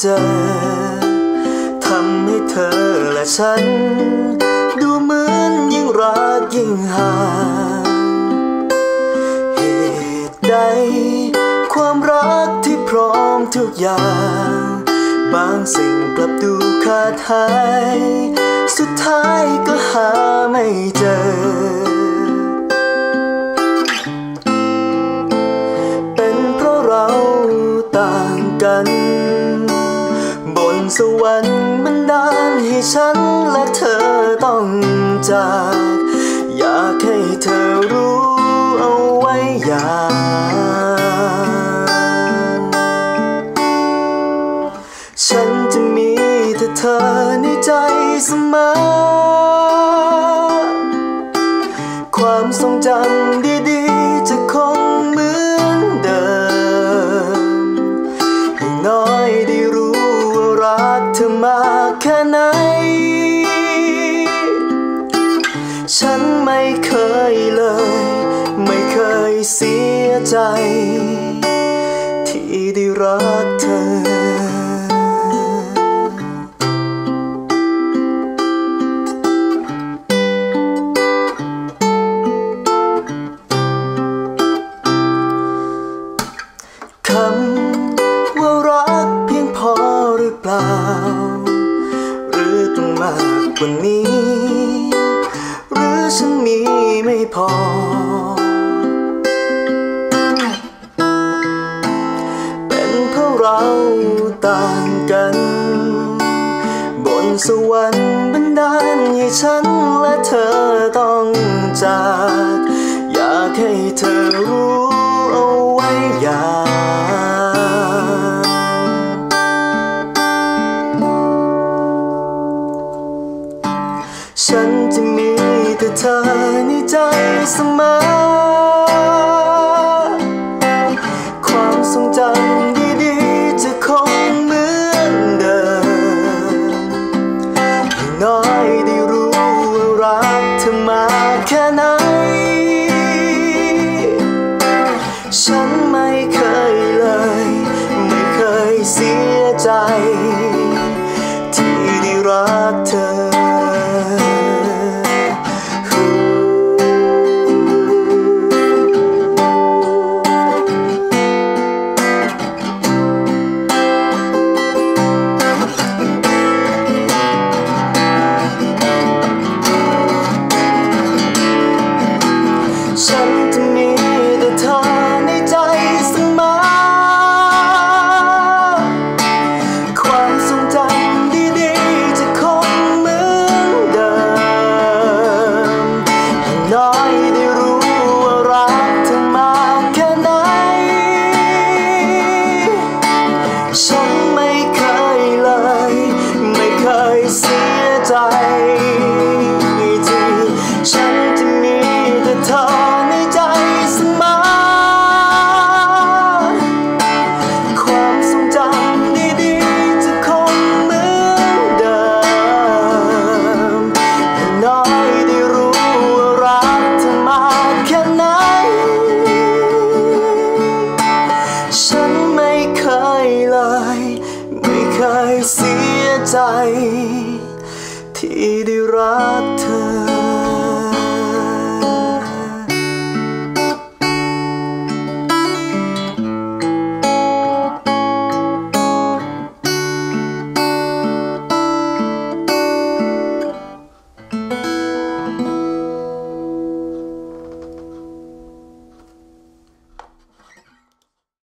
เจอทำให้เธอและฉัน ดูเหมือนยิ่งรักยิ่งห่างเหตุใด ความรักที่พร้อมทุกอย่าง บางสิ่งกลับดูขาดหาย สุดท้ายก็หาไม่เจอเป็นเพราะเราต่างกัน สวรรค์มันดานให้ฉันและเธอต้องจาก อยากให้เธอรู้เอาไว้อย่างฉันจะมีแต่เธอในใจเสมอ ความทรงจำ ฉันไม่เคยเลย ไม่เคยเสียใจ ที่ได้รักเธอคำว่ารักเพียงพอหรือเปล่าหรือต้องมากกว่านี้ สวรรค์บันดาลให้ฉันและเธอต้องจาก อยากให้เธอรู้เอาไว้อย่างฉันจะมีแต่เธอในใจเสมอ แค่ไหน ฉันไม่เคยเลย ไม่เคยเสียใจ ที่ได้รักเธอ ใจ ที่ได้รักเธอ